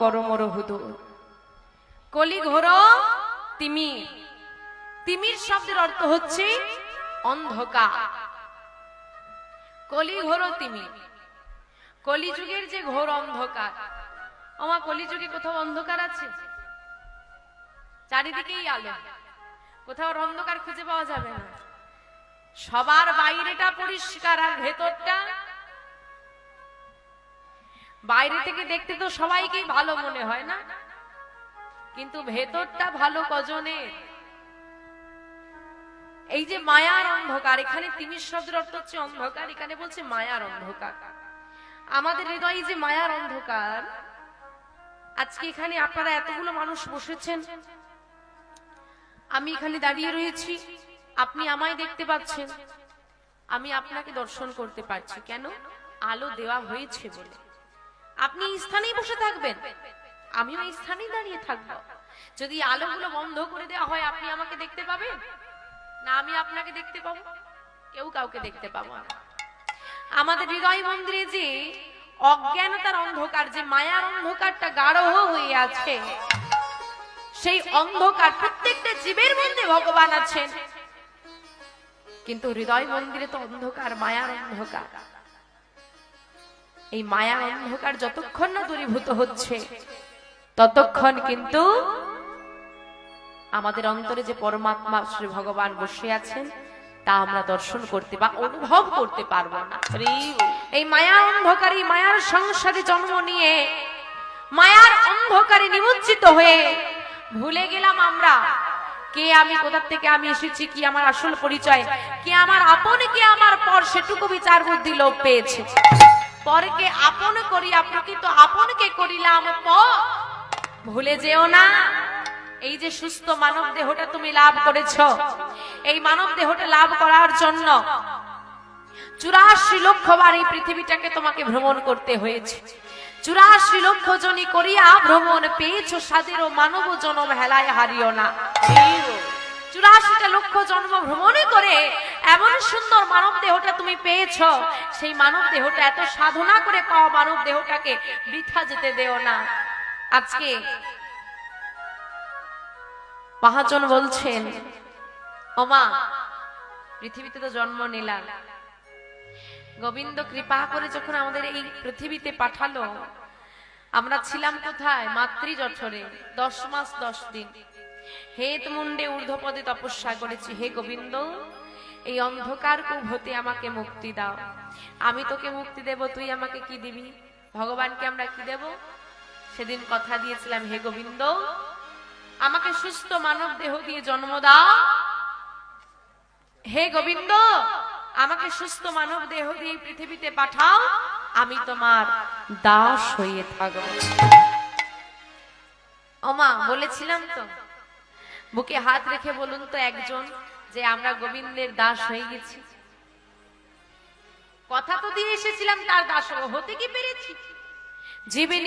কর মোর হুদুর কলি ঘোর, তিমির। তিমির শব্দের অর্থ হচ্ছে অন্ধকার। কলি ঘোর, তিমির। কলিযুগের যে ঘোর অন্ধকার। আমার কলিযুগে কোথাও অন্ধকার আছে? চারিদিকেই আলো। কোথাও অন্ধকার খুঁজে পাওয়া যাবে না। সবার বাইরেটা পরিষ্কার আর ভেতরটা বাইরে থেকে দেখতে তো সবাইকেই ভালো মনে হয় না? কিন্তু ভেতরটা ভালো কজনের? এই যে মায়ার অন্ধকার, এখানে তিমির শব্দের অর্থ হচ্ছে অন্ধকার, এখানে বলছে মায়ার অন্ধকার। আমাদের হৃদয়ে যে মায়ার অন্ধকার, আজকে এখানে আপনারা এতগুলো মানুষ বসেছেন। আমি এখানে দাঁড়িয়ে রয়েছি, আপনি আমায় দেখতে পাচ্ছেন। আমি আপনাকে দর্শন করতে পারছি। কেন? আলো দেওয়া হয়েছে বলে। আপনি এই স্থানেই বসে থাকবেন। আমিও এই স্থানেই দাঁড়িয়ে থাকব। যদি আলোগুলো বন্ধ করে দেওয়া হয়, আপনি আমাকে দেখতে পাবেন? না, আমি আপনাকে দেখতে পাবো। কেউ কাউকে দেখতে পাবো আমাদের হৃদয় মন্দিরে যে অজ্ঞানতার অন্ধকার, যে মায়ার অন্ধকারটা গাঢ় হয়ে আছে, সেই অন্ধকার প্রত্যেকটা জীবের মধ্যে ভগবান আছেন। কিন্তু হৃদয় মন্দিরে তো অন্ধকার, মায়ার অন্ধকার। এই মায়ার অন্ধকার যতক্ষণ না দূরীভূত হচ্ছে, ততক্ষণ কিন্তু আমাদের অন্তরে যে পরমাত্মা শ্রী ভগবান বসে আছেন, তা আমরা দর্শন করতে বা অনুভব করতে পারব না। এই মায়ার অন্ধকারী, মায়ার সংসারে জন্ম নিয়ে, মায়ার অন্ধকারে নিমজ্জিত হয়ে ভুলে গেলাম আমরা, কে আমি কোথা থেকে আমি এসেছি, কি আমার আসল পরিচয়, কে আমার আপন, কে আমার পর, সেটুকু বিচার বুদ্ধি লোপ পেয়েছে। পরকে আপন করিয়া, প্রকৃত আপনকে করিলাম পর ভুলে যেও না, এই যে সুস্থ মানব দেহটা তুমি লাভ করেছ, এই মানব দেহটা লাভ করার জন্য চুরাশি লক্ষ বার এই পৃথিবীটাকে তোমাকে ভ্রমণ করতে হয়েছে। চুরাশি লক্ষ জনী করিয়া ভ্রমণ পেয়েছ, সাদেরও মানব জনম হেলায় হারিও না। চুরাশিটা লক্ষ জন্ম ভ্রমণে করে এমন সুন্দর মানব দেহটা তুমি পেয়েছ। সেই মানব দেহটা এত সাধনা করে পাওয়া মানব দেহটাকে বৃথা যেতে দেও না। আজকে মহাজন বলছেন ওমা পৃথিবীতে তো জন্ম নিলাম। গোবিন্দ কৃপা করে যখন আমাদের এই পৃথিবীতে পাঠালো, আমরা ছিলাম কোথায়? মাতৃ জঠরে দশ মাস দশ দিন। হেত মুন্ডে ঊর্ধ্বপদে তপস্যা করেছি। হে গোবিন্দ, এই অন্ধকার কূপ হতে আমাকে মুক্তি দাও। আমি তোকে মুক্তি দেব, তুই আমাকে কি দিবি? ভগবানকে আমরা কি দেব? সেদিন কথা দিয়েছিলাম, হে গোবিন্দ, আমাকে সুস্থ মানব দেহ দিয়ে জন্ম দাও। হে গোবিন্দ, আমাকে সুস্থ মানব দেহ দিয়ে পৃথিবীতে পাঠাও। আমি তোমার দাস হয়ে থাকব। ওমা, বলেছিলাম তো। বুকে হাত রেখে বলুন তো একজন যে আমরা গোবিন্দের দাস হয়ে গেছি কথা তো দিয়ে এসেছিলাম তার দাস। হতে কি পেরেছি জীবে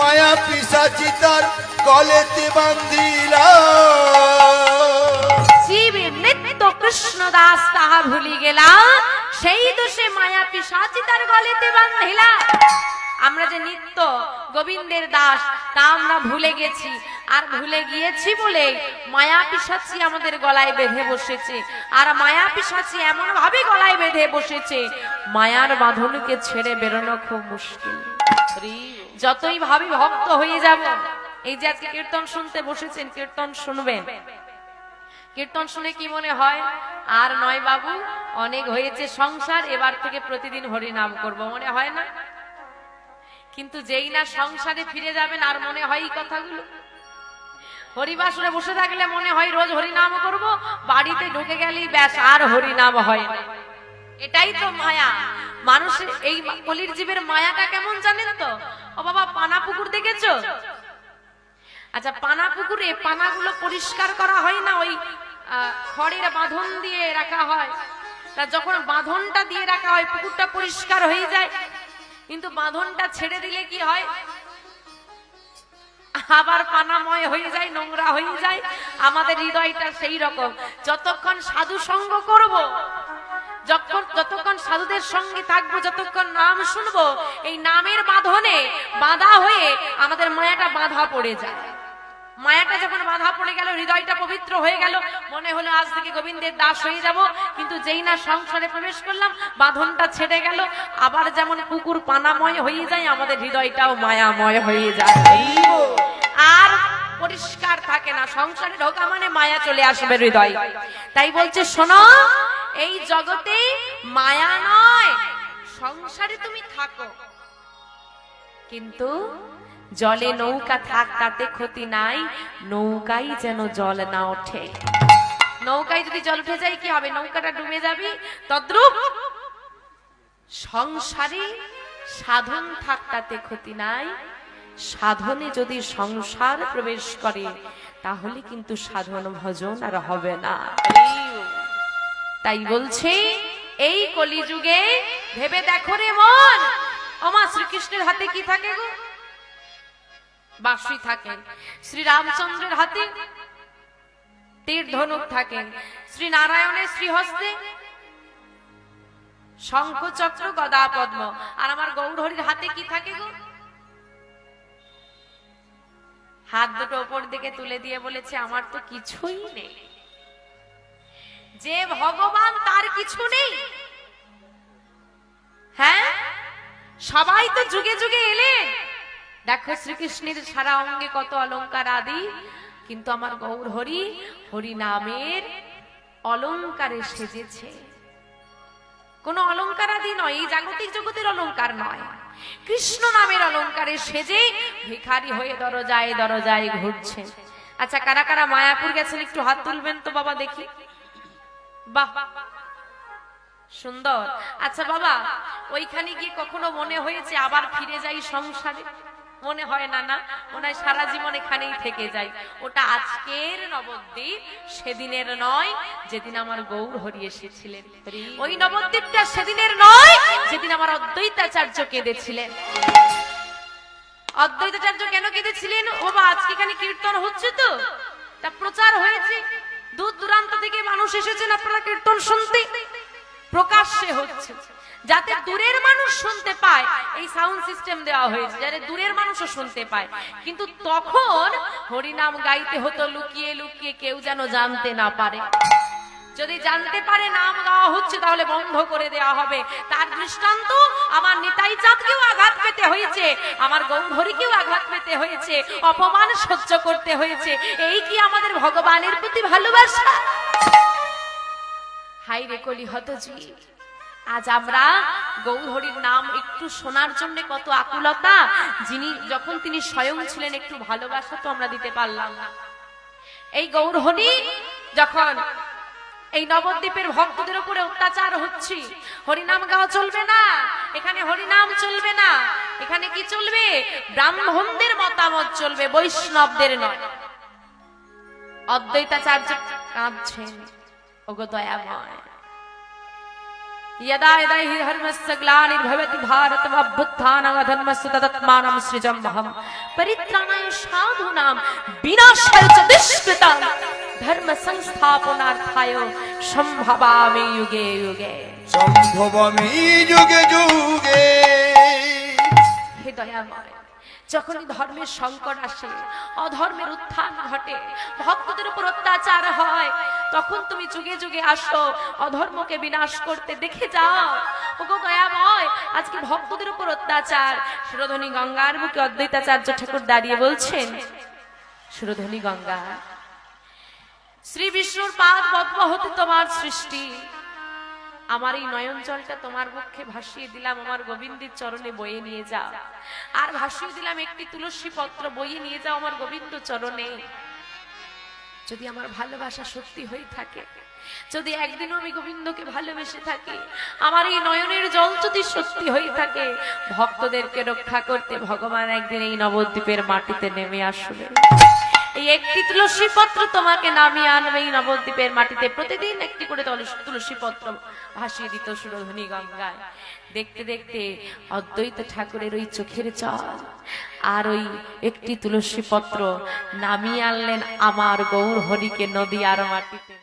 মায়া পিসাচি তার গলেতে বান্ধিলা জীবে নিত্য কৃষ্ণ দাস তাহা ভুলি গেলা। সেই দোষে মায়া পিসাচি তার গলেতে বান্ধিলা আমরা যে নিত্য গোবিন্দের দাস। তা আমরা ভুলে গেছি। আর ভুলে গিয়েছি বলে মায়া পিসাচি আমাদের গলায় বেঁধে বসেছে। আর মায়া পিসাচি এমন ভাবে গলায় বেঁধে বসেছে, মায়ার বাঁধনকে ছেড়ে বেরোনো খুব মুশকিল। যতই ভাবি ভক্ত হয়ে যাব, এই যে আজকে কীর্তন শুনতে বসেছেন, কীর্তন শুনবেন? কীর্তন শুনে কি মনে হয়? আর নয় বাবু, অনেক হয়েছে সংসার, এবার থেকে প্রতিদিন হরি নাম করব, মনে হয় না? কিন্তু যেই না সংসারে ফিরে যাবেন আর মনে হয় এই কথাগুলো। হরিবাসরে বসে থাকলে মনে হয় রোজ হরিনাম করব, বাড়িতে ঢুকে গেলেই ব্যাস আর হরিনাম হয় এটাই তো মায়া। মানুষের এই কলির জীবের মায়াটা কেমন জানেন তো? ও বাবা, পানা পুকুর দেখেছ? আচ্ছা পানা পুকুরে পানাগুলো পরিষ্কার করা হয় না? ওই খড়ের বাঁধন দিয়ে রাখা হয়। তা যখন বাঁধনটা দিয়ে রাখা হয়, পুকুরটা পরিষ্কার হয়ে যায় কিন্তু বাঁধনটা ছেড়ে দিলে কি হয়? আবার পানাময় হয়ে যায়, নোংরা হয়ে যায়। আমাদের হৃদয়টা সেই রকম। যতক্ষণ সাধু সঙ্গ করব, যতক্ষণ সাধুদের সঙ্গে থাকব, যতক্ষণ নাম শুনব, এই নামের বাঁধনে বাঁধা হয়ে আমাদের মায়াটা বাঁধা পড়ে যায়। মায়াটা যখন বাঁধা পড়ে গেল, হৃদয়টা পবিত্র হয়ে গেল, মনে হলো আজ থেকে গোবিন্দের দাস হয়ে যাব। কিন্তু যেই না সংসারে প্রবেশ করলাম, বাঁধনটা ছেড়ে গেল। আবার যেমন কুকুর পানাময় হয়ে যায়, আমাদের হৃদয়টাও মায়াময় হয়ে যায়। আর পরিষ্কার থাকে না, সংসারে ঢোকা মানে মায়া চলে আসবে হৃদয়। তাই বলছে, শোনো, এই জগতে মায়া নয়, সংসারে তুমি থাকো। কিন্তু জলে নৌকা থাক, তাতে ক্ষতি নাই। নৌকাই যেন জল না ওঠে। নৌকায় যদি জল উঠে যায়, কি হবে? নৌকাটা ডুবে যাবে? তদ্রুপ সংসারে সাধন থাক, তাতে ক্ষতি নাই। সাধনে যদি সংসার প্রবেশ করে, তাহলে কিন্তু সাধন ভজন আর হবে না। তাই বলছে, এই কলিযুগে ভেবে দেখো রে মন। ওমা শ্রীকৃষ্ণের হাতে কি থাকে গো? বাঁশি থাকেন। শ্রী রামচন্দ্রের হাতে তীর ধনুক থাকেন। শ্রী নারায়ণের শ্রীহস্তে শঙ্খ চক্র গদা পদ্ম। আর আমার গৌরহরির হাতে কি থাকে গো? হাত দুটো ওপর দিকে তুলে দিয়ে বলেছে, আমার তো কিছুই নেই। যে ভগবান তার কিছু নেই। হ্যাঁ? সবাই তো যুগে যুগে এলেন। দেখো শ্রীকৃষ্ণের সারা অঙ্গে কত অলংকার আদি, কিন্তু আমার গৌর হরি হরি নামের অলংকারে সেজেছে। কোন অলংকার আদি নয়, এই জাগতিক জগতের অলঙ্কার নয়। কৃষ্ণ নামের অলংকারে সেজে ভিখারি হয়ে দরজায় দরজায় ঘুরছে। আচ্ছা কারা কারা মায়াপুর গেছেন একটু হাত তুলবেন তো বাবা দেখি। বাহ, সুন্দর। আচ্ছা বাবা, ওইখানে গিয়ে কখনো মনে হয়েছে আবার ফিরে যাই সংসারে? মনে হয় না না? হয় সারা জীবন এখানেই থেকে যায়। ওটা আজকের নবদ্বীপ, সেদিনের নয়, যেদিন আমার গৌর হরি এসেছিলেন। ওই নবদ্বীপটা সেদিনের নয়, যেদিন আমার অদ্বৈতাচার্য কেঁদেছিলেন। অদ্বৈতাচার্য কেন কেঁদেছিলেন? ও বা, আজকে এখানে কীর্তন হচ্ছে তো। তা প্রচার হয়েছে। দূর দূরান্ত থেকে মানুষ এসেছেন আপনারা কীর্তন শুনতে। প্রকাশ্যে হচ্ছে। যাতে দূরের মানুষ শুনতে পায়। এই সাউন্ড সিস্টেম দেওয়া হয়েছে, যাতে দূরের মানুষও শুনতে পায়। কিন্তু তখন হরিনাম গাইতে হতো, লুকিয়ে লুকিয়ে কেউ যেন জানতে না পারে। যদি জানতে পারে নাম গাওয়া হচ্ছে, তাহলে বন্ধ করে দেওয়া হবে। তার দৃষ্টান্ত আমার নিতাই চাঁদকেও আঘাত পেতে হয়েছে, আমার গৌরহরিকেও আঘাত পেতে হয়েছে, অপমান সহ্য করতে হয়েছে। এই কি আমাদের ভগবানের প্রতি ভালোবাসা? হাই রে কলি হতজি আজ আমরা গৌরহরির নাম একটু শোনার জন্য কত আকুলতা, যিনি যখন তিনি স্বয়ং ছিলেন একটু ভালোবাসা তো আমরা দিতে পারলাম না। এই গৌরহরি, যখন এই নবদ্বীপের ভক্তদের উপরে অত্যাচার হচ্ছে, হরিনাম গাওয়া চলবে না, এখানে হরিনাম চলবে না, এখানে কি চলবে? ব্রাহ্মণদের মতামত চলবে, বৈষ্ণবদের নয়। অদ্বৈতাচার্য কাঁদছেন, ওগো দয়াময়। यदा यदा हि धर्मस्य ग्लानिर्भवति भारतमभ्युत्थानमधर्मस्य तदत्मानं सृजमहं परित्राणाय साधूनां विनाशाय च दुष्कृतां धर्म संस्थापनार्थाय সম্ভবামি যুগে যুগে সম্ভবমি যুগে যুগে হে দয়াময় যখনই ধর্মের সংকট আসে অধর্মের উত্থান ঘটে ভক্তদের উপর অত্যাচার হয় তখন তুমি যুগে যুগে আসো, অধর্মকে বিনাশ করতে দেখে যাও। ওগো দয়াময়, আজকে ভক্তদের উপর অত্যাচার। সুরধনী গঙ্গার বুকে অদ্বৈতাচার্য ঠাকুর দাঁড়িয়ে বলছেন সুরধনী গঙ্গা, শ্রী বিষ্ণুর পাদ পদ্ম হতে তোমার সৃষ্টি। আমার এই নয়ন জলটা তোমার পক্ষে ভাসিয়ে দিলাম, আমার গোবিন্দের চরণে বয়ে নিয়ে যাও। আর ভাসিয়ে দিলাম একটি তুলসী পত্র, বয়ে নিয়ে যাও আমার গোবিন্দ চরণে। যদি আমার ভালোবাসা সত্যি হয়ে থাকে, যদি একদিনও আমি গোবিন্দকে ভালোবেসে থাকি, আমার এই নয়নের জল যদি সত্যি হয়ে থাকে, ভক্তদেরকে রক্ষা করতে ভগবান একদিন এই নবদ্বীপের মাটিতে নেমে আসবে। এই একটি তুলসী পত্র তোমাকে নামিয়ে আনবে এই নবদ্বীপের মাটিতে। প্রতিদিন একটি করে তুলসী- পত্র ভাসিয়ে দিত সুরধনী গঙ্গায়। দেখতে দেখতে অদ্বৈত ঠাকুরের ওই চোখের জল আর ওই একটি তুলসী পত্র নামিয়ে আনলেন আমার গৌর হরিকে নদী আর মাটিতে।